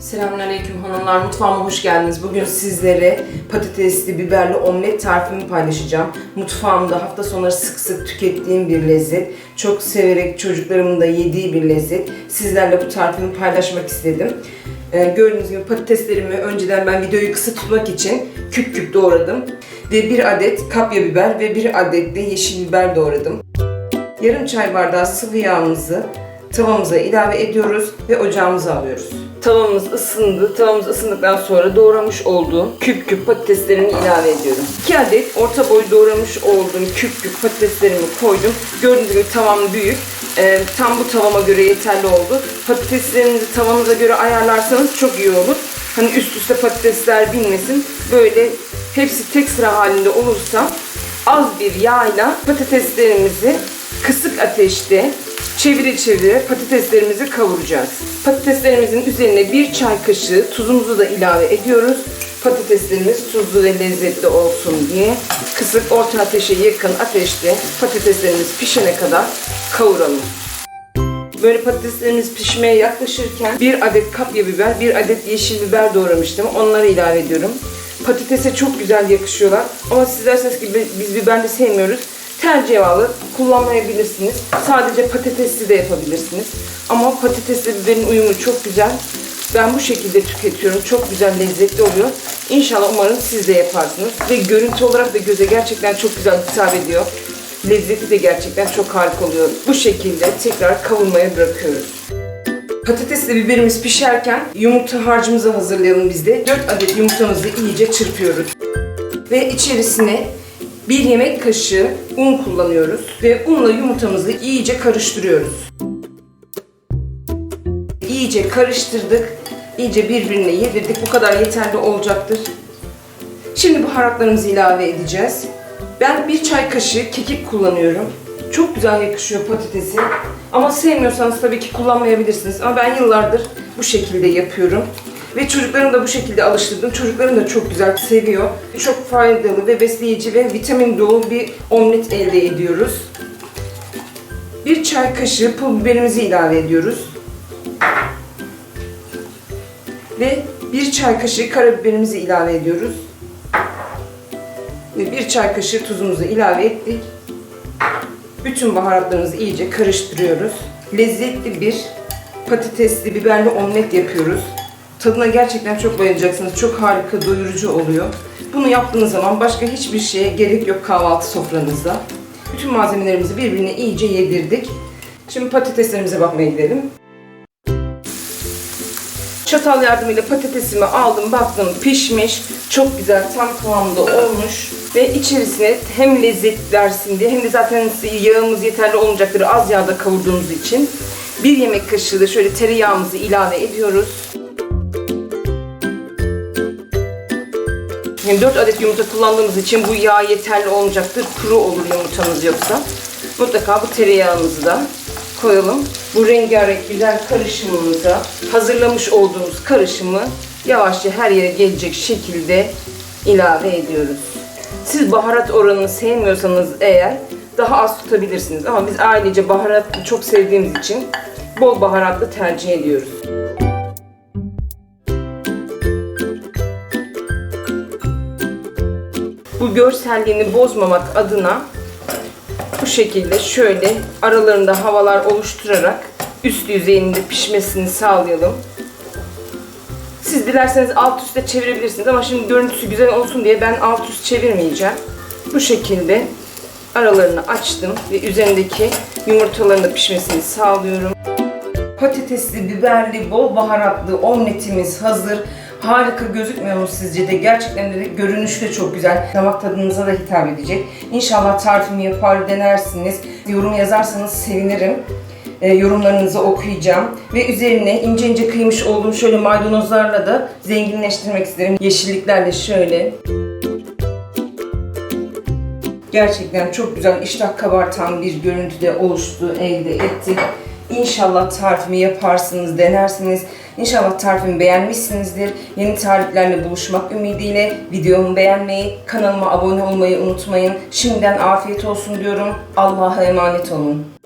Selamünaleyküm hanımlar. Mutfağıma hoş geldiniz. Bugün sizlere patatesli biberli omlet tarifimi paylaşacağım. Mutfağımda hafta sonları sık sık tükettiğim bir lezzet. Çok severek çocuklarımın da yediği bir lezzet. Sizlerle bu tarifimi paylaşmak istedim. Ee, gördüğünüz gibi patateslerimi önceden ben videoyu kısa tutmak için küp küp doğradım. Ve bir adet kapya biber ve bir adet de yeşil biber doğradım. Yarım çay bardağı sıvı yağımızı tavamıza ilave ediyoruz ve ocağımıza alıyoruz. Tavamız ısındı. Tavamız ısındıktan sonra doğramış olduğum küp küp patateslerimi ilave ediyorum. 2 adet orta boy doğramış olduğum küp küp patateslerimi koydum. Gördüğünüz gibi tavam büyük. Ee, tam bu tavama göre yeterli oldu. Patateslerinizi tavanıza göre ayarlarsanız çok iyi olur. Hani üst üste patatesler binmesin. Böyle hepsi tek sıra halinde olursa az bir yağla patateslerimizi kısık ateşte çevire çevire patateslerimizi kavuracağız. Patateslerimizin üzerine bir çay kaşığı tuzumuzu da ilave ediyoruz. Patateslerimiz tuzlu ve lezzetli olsun diye kısık orta ateşe yakın ateşte patateslerimiz pişene kadar kavuralım. Böyle patateslerimiz pişmeye yaklaşırken bir adet kapya biber, bir adet yeşil biber doğramıştım. Onları ilave ediyorum. Patatese çok güzel yakışıyorlar. Ama siz derseniz ki biz biberli sevmiyoruz. Tercih bağlı kullanmayabilirsiniz. Sadece patatesli de yapabilirsiniz. Ama patatesli biberin uyumu çok güzel. Ben bu şekilde tüketiyorum. Çok güzel, lezzetli oluyor. İnşallah umarım siz de yaparsınız. Ve görüntü olarak da göze gerçekten çok güzel hitap ediyor. Lezzeti de gerçekten çok harika oluyor. Bu şekilde tekrar kavurmaya bırakıyoruz. Patatesle biberimiz pişerken yumurta harcımızı hazırlayalım biz de. 4 adet yumurtamızı iyice çırpıyoruz. Ve içerisine bir yemek kaşığı un kullanıyoruz. Ve unla yumurtamızı iyice karıştırıyoruz. İyice karıştırdık. İyice birbirine yedirdik. Bu kadar yeterli olacaktır. Şimdi baharatlarımızı ilave edeceğiz. Ben bir çay kaşığı kekik kullanıyorum. Çok güzel yakışıyor patatesi. Ama sevmiyorsanız tabii ki kullanmayabilirsiniz. Ama ben yıllardır bu şekilde yapıyorum. Ve çocuklarımı da bu şekilde alıştırdım. Çocuklarım da çok güzel seviyor. Çok faydalı ve besleyici ve vitamin dolu bir omlet elde ediyoruz. Bir çay kaşığı pul biberimizi ilave ediyoruz. Ve bir çay kaşığı karabiberimizi ilave ediyoruz. Ve bir çay kaşığı tuzumuzu ilave ettik. Bütün baharatlarımızı iyice karıştırıyoruz. Lezzetli bir patatesli biberli omlet yapıyoruz. Tadına gerçekten çok bayılacaksınız. Çok harika, doyurucu oluyor. Bunu yaptığınız zaman başka hiçbir şeye gerek yok kahvaltı sofranızda. Bütün malzemelerimizi birbirine iyice yedirdik. Şimdi patateslerimize bakmaya gidelim. Çatal yardımıyla patatesimi aldım, baktım pişmiş. Çok güzel, tam kıvamda olmuş. Ve içerisine hem lezzet versin diye hem de zaten yağımız yeterli olmayacaktır az yağda kavurduğumuz için. Bir yemek kaşığı da şöyle tereyağımızı ilave ediyoruz. Yani 4 adet yumurta kullandığımız için bu yağ yeterli olmayacaktır. Kuru olur yumurtamız yoksa. Mutlaka bu tereyağımızı da koyalım. Bu rengarenk güzel karışımımıza hazırlamış olduğumuz karışımı yavaşça her yere gelecek şekilde ilave ediyoruz. Siz baharat oranını sevmiyorsanız eğer daha az tutabilirsiniz. Ama biz ailece baharatlı çok sevdiğimiz için bol baharatlı tercih ediyoruz. Bu görselliğini bozmamak adına bu şekilde şöyle aralarında havalar oluşturarak üst yüzeyinde pişmesini sağlayalım. Siz dilerseniz alt üstte çevirebilirsiniz ama şimdi görüntüsü güzel olsun diye ben alt üst çevirmeyeceğim. Bu şekilde aralarını açtım ve üzerindeki yumurtaların da pişmesini sağlıyorum. Patatesli, biberli, bol baharatlı omletimiz hazır. Harika gözükmüyor mu sizce de? Gerçekten de görünüşü de çok güzel. Damak tadınıza da hitap edecek. İnşallah tarifimi yapar denersiniz. Yorum yazarsanız sevinirim. E, yorumlarınızı okuyacağım. Ve üzerine ince ince kıymış olduğum şöyle maydanozlarla da zenginleştirmek isterim. Yeşilliklerle şöyle. Gerçekten çok güzel iştah kabartan bir görüntüde oluştu, elde ettik. İnşallah tarifimi yaparsınız, denersiniz. İnşallah tarifimi beğenmişsinizdir. Yeni tariflerle buluşmak ümidiyle videomu beğenmeyi, kanalıma abone olmayı unutmayın. Şimdiden afiyet olsun diyorum. Allah'a emanet olun.